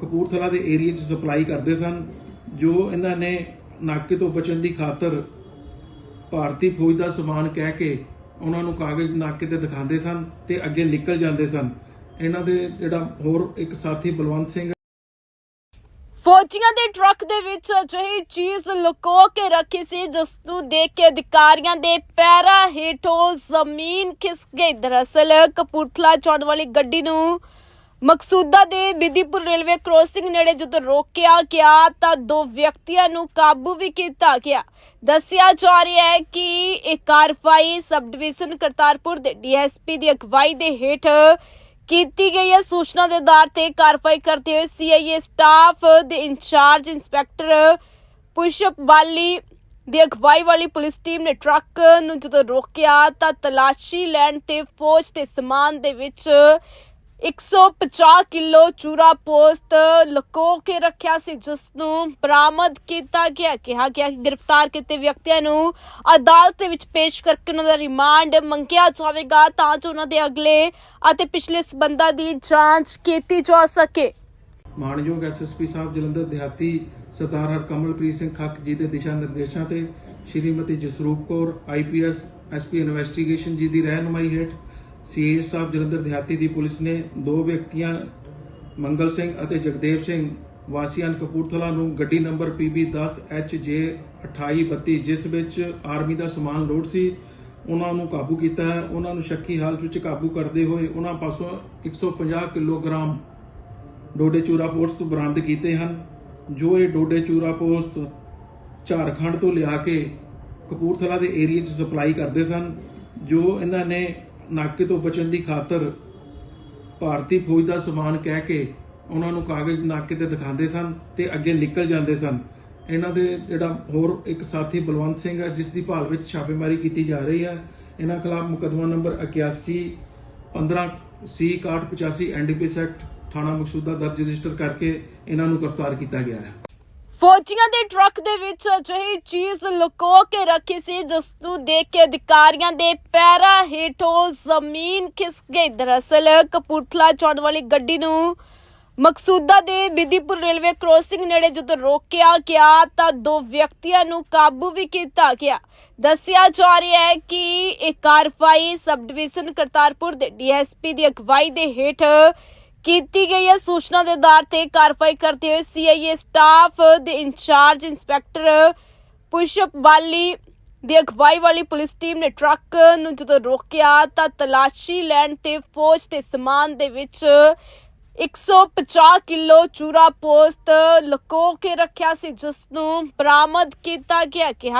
ਕਪੂਰਥਲਾ ਦੇ ਏਰੀਆ 'ਚ ਸਪਲਾਈ ਕਰਦੇ ਸਨ, ਜੋ ਇਹਨਾਂ ਨੇ ਨਾਕੇ ਤੋਂ ਬਚਣ ਦੀ ਖਾਤਰ ਭਾਰਤੀ ਫੌਜ ਦਾ ਸਮਾਨ ਕਹਿ ਕੇ ਉਹਨਾਂ ਨੂੰ ਕਾਗਜ਼ ਨਾਕੇ ਤੇ ਦਿਖਾਉਂਦੇ ਸਨ ਤੇ ਅੱਗੇ ਨਿਕਲ ਜਾਂਦੇ ਸਨ। ਇਹਨਾਂ ਦੇ ਜਿਹੜਾ ਹੋਰ ਇੱਕ ਸਾਥੀ ਬਲਵੰਤ ਸਿੰਘ ਫੌਜੀਆਂ ਦੇ ਟਰੱਕ ਦੇ ਵਿੱਚ ਅਜਿਹੀ ਚੀਜ਼ ਲੁਕੋ ਕੇ ਰੱਖੀ ਸੀ, ਜਿਸ ਨੂੰ ਦੇਖ ਕੇ ਅਧਿਕਾਰੀਆਂ ਦੇ ਪੈਰਾਂ ਹੇਠੋਂ ਜ਼ਮੀਨ ਖਿਸਕ ਗਈ। ਦਰਅਸਲ ਕਪੂਰਥਲਾ ਜਾਣ ਵਾਲੀ ਗੱਡੀ ਨੂੰ ਮਕਸੂਦਾ ਦੇ ਬਿਧੀਪੁਰ ਰੇਲਵੇ ਕ੍ਰੋਸਿੰਗ ਨੇੜੇ ਜਦੋਂ ਰੋਕਿਆ ਗਿਆ ਤਾਂ ਦੋ ਵਿਅਕਤੀਆਂ ਨੂੰ ਕਾਬੂ ਵੀ ਕੀਤਾ ਗਿਆ। ਦੱਸਿਆ ਜਾ ਰਿਹਾ ਹੈ ਕਿ ਇਹ ਕਾਰਵਾਈ ਸਬ ਡਿਵੀਜ਼ਨ ਕਰਤਾਰਪੁਰ ਦੇ ਡੀਐਸਪੀ ਦੀ ਅਗਵਾਈ ਦੇ ਹੇਠ ਕੀਤੀ ਗਈ ਹੈ। ਸੂਚਨਾ ਦੇ ਆਧਾਰ ਤੇ ਕਾਰਵਾਈ ਕਰਦੇ ਹੋਏ ਸੀਆਈਏ ਸਟਾਫ ਦੇ ਇੰਚਾਰਜ ਇੰਸਪੈਕਟਰ ਪੁਸ਼ਪ ਬਾਲੀ ਦੀ ਅਗਵਾਈ ਵਾਲੀ ਪੁਲਿਸ ਟੀਮ ਨੇ ਟਰੱਕ ਨੂੰ ਜਦੋਂ ਰੋਕਿਆ ਤਾਂ ਤਲਾਸ਼ੀ ਲੈਣ ਤੇ ਫੌਜ ਦੇ ਸਮਾਨ ਦੇ ਵਿੱਚ 150 ਕਿਲੋ ਚੂਰਾ ਪੋਸਟ ਲੁਕੋ ਕੇ ਰੱਖਿਆ ਸੀ, ਜਿਸ ਨੂੰ ਬਰਾਮਦ ਕੀਤਾ ਗਿਆ, ਕਿਹਾ ਗਿਆ ਕਿ ਗ੍ਰਿਫਤਾਰ ਕੀਤੇ ਵਿਅਕਤੀਆਂ ਨੂੰ ਅਦਾਲਤ ਦੇ ਵਿੱਚ ਪੇਸ਼ ਕਰਕੇ ਉਹਨਾਂ ਦਾ ਰਿਮਾਂਡ ਮੰਗਿਆ ਜਾਵੇਗਾ ਤਾਂ ਜੋ ਉਹਨਾਂ ਦੇ ਅਗਲੇ ਅਤੇ ਪਿਛਲੇ ਸਬੰਧਾਂ ਦੀ ਜਾਂਚ ਕੀਤੀ ਜਾ ਸਕੇ। ਮਾਨਯੋਗ ਐਸਐਸਪੀ ਸਾਹਿਬ ਜਲੰਧਰ ਦਿਹਾਤੀ ਸਰਦਾਰ ਹਰਕਮਲਪ੍ਰੀਤ ਸਿੰਘ ਖੱਕ ਜੀ ਦੇ ਦਿਸ਼ਾ ਨਿਰਦੇਸ਼ਾਂ ਤੇ Shrimati Jasroop Kaur IPS SP investigation ji ਦੀ ਰਹਿਨੁਮਾਈ ਹੇਠ ਸੀਏ ਸਾਹਿਬ ਜਲੰਧਰ ਦਿਹਾਤੀ ਦੀ ਪੁਲਿਸ ਨੇ ਦੋ ਵਿਅਕਤੀਆਂ, ਮੰਗਲ ਸਿੰਘ ਅਤੇ ਜਗਦੇਵ ਸਿੰਘ, ਵਾਸੀਆਂ ਕਪੂਰਥਲਾ ਨੂੰ ਗੱਡੀ ਨੰਬਰ PB10HJ 2832 ਜਿਸ ਵਿੱਚ ਆਰਮੀ ਦਾ ਸਮਾਨ ਲੋਡ ਸੀ, ਉਹਨਾਂ ਨੂੰ ਕਾਬੂ ਕੀਤਾ ਹੈ। ਉਹਨਾਂ ਨੂੰ ਸ਼ੱਕੀ ਹਾਲਤ ਵਿੱਚ ਕਾਬੂ ਕਰਦੇ ਹੋਏ ਉਹਨਾਂ ਪਾਸੋਂ 150 ਕਿਲੋਗ੍ਰਾਮ ਡੋਡੇ ਚੂਰਾ ਪੋਸਟ ਬਰਾਮਦ ਕੀਤੇ ਹਨ, ਜੋ ਇਹ ਡੋਡੇ ਚੂਰਾ ਪੋਸਟ ਝਾਰਖੰਡ ਤੋਂ ਲਿਆ ਕੇ ਕਪੂਰਥਲਾ ਦੇ ਏਰੀਆ 'ਚ ਸਪਲਾਈ ਕਰਦੇ ਸਨ, ਜੋ ਇਹਨਾਂ ਨੇ ਨਾਕੇ ਤੋਂ ਬਚਣ ਦੀ ਖਾਤਰ ਭਾਰਤੀ ਫੌਜ ਦਾ ਸਮਾਨ ਕਹਿ ਕੇ ਉਹਨਾਂ ਨੂੰ ਕਾਗਜ਼ ਨਾਕੇ ਤੇ ਦਿਖਾਉਂਦੇ ਸਨ ਤੇ ਅੱਗੇ ਨਿਕਲ ਜਾਂਦੇ ਸਨ। ਇਹਨਾਂ ਦੇ ਜਿਹੜਾ ਹੋਰ ਇੱਕ ਸਾਥੀ ਬਲਵੰਤ ਸਿੰਘ ਹੈ ਜਿਸ ਦੀ ਭਾਲ ਵਿੱਚ ਛਾਪੇਮਾਰੀ ਕੀਤੀ ਜਾ ਰਹੀ ਹੈ ਇਹਨਾਂ ਖਿਲਾਫ ਮੁਕੱਦਮਾ ਨੰਬਰ 81 15 ਸੀ 6185 ਐਨਡੀਪੀਐਸ ਐਕਟ ਥਾਣਾ ਮਕਸੂਦਾ ਦਰਜ ਰਜਿਸਟਰ ਕਰਕੇ ਇਹਨਾਂ ਨੂੰ ਗ੍ਰਿਫਤਾਰ ਕੀਤਾ ਗਿਆ ਹੈ। ਫੌਜੀਆਂ ਦੇ ਟਰੱਕ ਦੇ ਵਿੱਚ ਅਜਿਹੀ ਚੀਜ਼ ਲੁਕੋ ਕੇ ਰੱਖੀ ਸੀ, ਜਿਸ ਨੂੰ ਦੇਖ ਕੇ ਅਧਿਕਾਰੀਆਂ ਦੇ ਪੈਰਾਂ ਹੇਠੋਂ ਜ਼ਮੀਨ ਖਿਸਕ ਗਈ। ਦਰਅਸਲ, ਕਪੂਰਥਲਾ ਜਾਣ ਵਾਲੀ ਗੱਡੀ ਨੂੰ ਮਕਸੂਦਾ ਦੇ ਬਿਧੀਪੁਰ ਰੇਲਵੇ ਕ੍ਰੋਸਿੰਗ ਨੇੜੇ ਜਦੋਂ ਰੋਕਿਆ ਗਿਆ, ਤਾਂ ਦੋ ਵਿਅਕਤੀਆਂ ਨੂੰ ਕਾਬੂ ਵੀ ਕੀਤਾ ਗਿਆ। ਦੱਸਿਆ ਜਾ ਰਿਹਾ ਹੈ ਕਿ ਇਹ ਕਾਰਵਾਈ ਸਬ ਡਿਵੀਜ਼ਨ ਕਰਤਾਰਪੁਰ ਦੇ ਡੀਐਸਪੀ ਦੀ ਅਗਵਾਈ ਦੇ ਹੇਠ ਕੀਤੀ ਗਈ ਹੈ। ਸੂਚਨਾ ਦੇ ਆਧਾਰ ਤੇ ਕਾਰਵਾਈ ਕਰਦੇ ਹੋਏ ਸੀਆਈਏ ਸਟਾਫ ਦੇ ਇੰਚਾਰਜ ਇੰਸਪੈਕਟਰ ਪੁਸ਼ਪ ਬਾਲੀ ਦੀ ਅਗਵਾਈ ਵਾਲੀ ਪੁਲਿਸ ਟੀਮ ਨੇ ਟਰੱਕ ਨੂੰ ਜਦੋਂ ਰੋਕਿਆ ਤਾਂ ਤਲਾਸ਼ੀ ਲੈਣ ਤੇ ਫੌਜ ਦੇ ਸਮਾਨ ਦੇ ਵਿੱਚ 150 ਕਿਲੋ ਚੂਰਾ ਪੋਸਤ ਲਕੋ ਕੇ ਰੱਖਿਆ ਸੀ ਜਿਸ ਨੂੰ ਬਰਾਮਦ ਕੀਤਾ ਗਿਆ ਕਿਹਾ